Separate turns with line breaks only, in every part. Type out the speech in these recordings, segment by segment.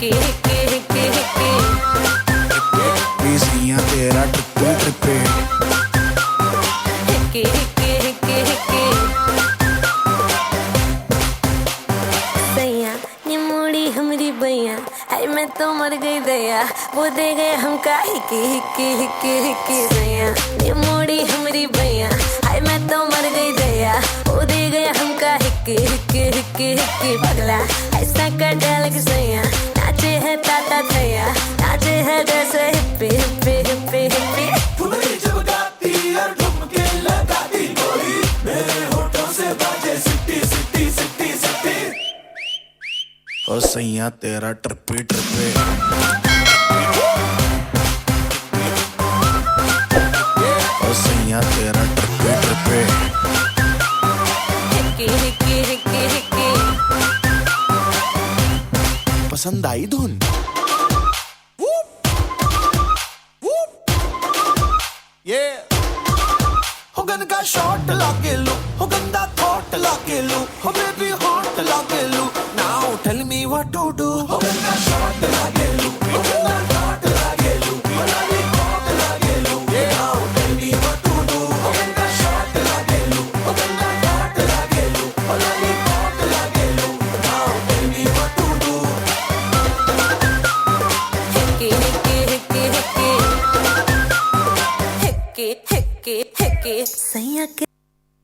Hickey हिक्की हिक्की हिक्की।
भी तेरा ट्रिपे ट्रिपे
हिक्की हिक्की हिक्की हिक्की। सैया ये मोड़ी हमारी बैया हाय मैं तो मर गई दया। वो दे गए हमका हिक्की हिक्की हिक्की हिक्की। सैया ये मोड़ी हमारी बैया हाय मैं तो मर गई दया। वो दे गए हमका हिक्की हिक्की हिक्की हिक्की। पगला ऐसा कर डाल के है जैसे हिप्पी हिप्पी हिप्पी हिप्पी
और लगाती गोरी मेरे होठों से बाजे सिट्टी सिट्टी सिट्टी सिट्टी। सैया तेरा ट्रिपी ट्रिपी।
ट्रिपे
पसंद आई धुन? ये हो का शॉट लागे लो हो गंदा थॉट लागे लो हो बेबी हॉट लागे लो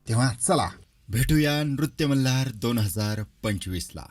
तेव्हा चला. भेटूया नृत्य मल्हार दोन हजार पंचवीसला.